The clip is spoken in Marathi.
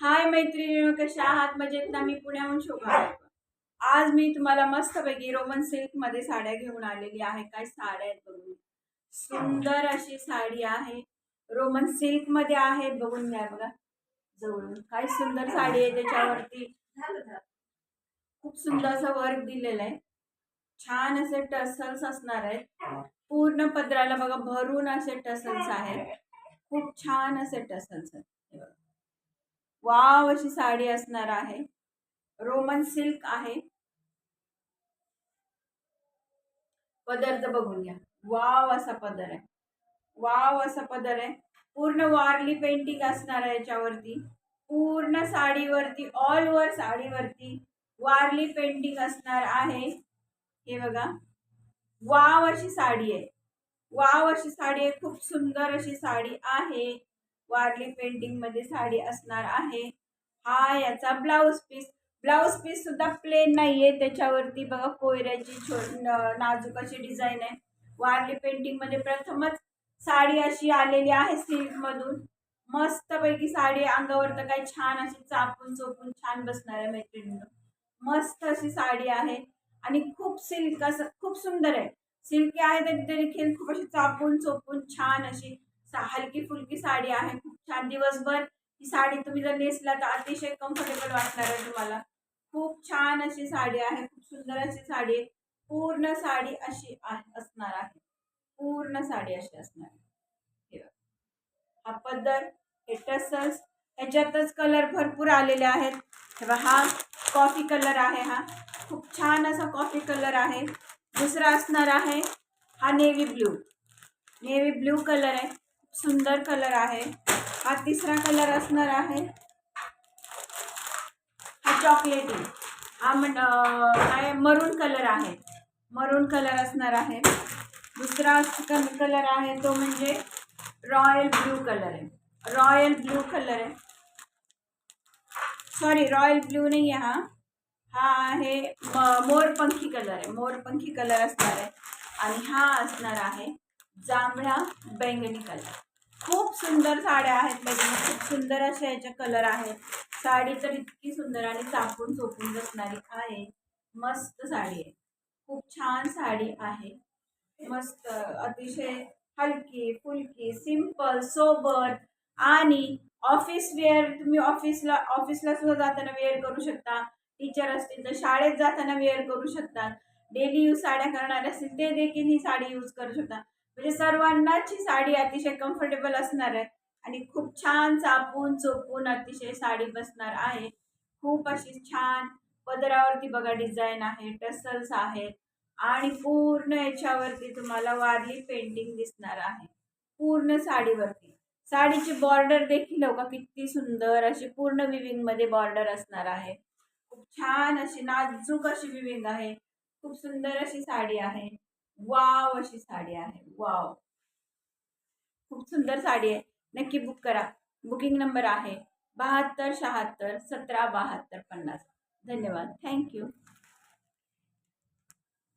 हाय मैत्रिणी कशा आहात? मजेत ना? मी पुण्याहून शोभा आज मी तुम्हाला मस्तपैकी रोमन सिल्कमध्ये साड्या घेऊन आलेली आहे. काय साड्या आहेत बघून सुंदर अशी साडी आहे. रोमन सिल्कमध्ये आहे बघून घ्या बघा. जवळून. काय सुंदर साडी आहे त्याच्यावरती. खूप सुंदर असं वर्क दिलेलं आहे. छान असे टसल्स असणार आहेत. पूर्ण पदराला बघा भरून असे टसल्स आहेत. खूप छान असे टसल्स आहेत. हे बघा. वाव अशी साडी असणार आहे. रोमन सिल्क आहे. पदर तर बघून घ्या. वाव असा पदर आहे. वाव असा पदर आहे. पूर्ण वारली पेंटिंग असणार आहे याच्यावरती. पूर्ण साडीवरती ऑल ओव्हर साडीवरती वारली पेंटिंग असणार आहे. हे बघा. वाव अशी साडी आहे. वाव अशी साडी आहे. खूप सुंदर अशी साडी आहे. वारली पेंटिंगमध्ये साडी असणार आहे. हा याचा ब्लाऊज पीस ब्लाऊज पीस सुद्धा प्लेन नाहीये. त्याच्यावरती बघा कोयऱ्याची छो न- डिझाईन आहे. वारली पेंटिंगमध्ये प्रथमच साडी अशी आलेली आहे सिल्क मधून. मस्तपैकी साडी अंगावर तर काही छान अशी चापून चोपून छान बसणार आहे मैत्रिणीनं. मस्त अशी साडी आहे. आणि खूप सिल्क असं खूप सुंदर आहे. सिल्की आहे तरी देखील खूप अशी चापून चोपून छान अशी हलकी फुलकी साडी आहे. खूप छान दिवसभर ही साडी तुम्ही जर नेसला तर अतिशय कम्फर्टेबल वाटणार आहे तुम्हाला. खूप छान अशी साडी आहे. खूप सुंदर अशी साडी आहे. पूर्ण साडी अशी असणार आहे. पूर्ण साडी अशी असणार आहे. हा पदर हे टसल्स ह्याच्यातच कलर भरपूर आलेले आहेत. हे बघा, हा कॉफी कलर आहे हा. खूप छान असा कॉफी कलर आहे. दुसरा असणार आहे हा navy blue navy blue colour आहे. सुंदर कलर आहे. हा तिसरा कलर असणार आहे. हा चॉकलेटी. हा म्हण काय मरून कलर आहे. मरून कलर असणार आहे. दुसरा कलर आहे तो म्हणजे रॉयल ब्ल्यू कलर आहे. रॉयल ब्ल्यू कलर आहे. सॉरी रॉयल ब्ल्यू नाही आहे हा. हा आहे म- मोरपंखी कलर आहे. मोरपंखी कलर असणार आहे. आणि हा असणार आहे जांभळा बैंगणी कलर. खूप सुंदर साड्या आहेत मैत्रिणी खूप सुंदर अशा याच्या कलर आहेत साडी तर इतकी सुंदर आणि चापून चोपून बसणारी आहे. मस्त साडी आहे. खूप छान साडी आहे. मस्त अतिशय हलकी फुलकी सिंपल सोबर आणि ऑफिस वेअर तुम्ही ऑफिसला ऑफिसला सुद्धा जाताना वेअर करू शकता. टीचर असतील तर शाळेत जाताना वेअर करू शकतात डेली यूज साड्या करणार असतील ते देखील ही साडी यूज करू शकता. म्हणजे सर्वांनाच ही साडी अतिशय कम्फर्टेबल असणार आहे. आणि खूप छान चापून चोपून अतिशय साडी बसणार आहे. खूप अशी छान पदरावरती बघा डिझाईन आहे टसल्स आहेत. आणि पूर्ण याच्यावरती तुम्हाला वारली पेंटिंग दिसणार आहे. पूर्ण साडीवरती. साडीची बॉर्डर देखील हो का किती सुंदर अशी पूर्ण विविंगमध्ये बॉर्डर असणार आहे. खूप छान अशी नाजूक अशी विविंग आहे. खूप सुंदर अशी साडी आहे. वाव अशी साडी आहे. वाव. खूप सुंदर साडी आहे. नक्की बुक करा. बुकिंग नंबर आहे बहात्तर शहात्तर सतरा बहात्तर पन्नास. धन्यवाद. थँक्यू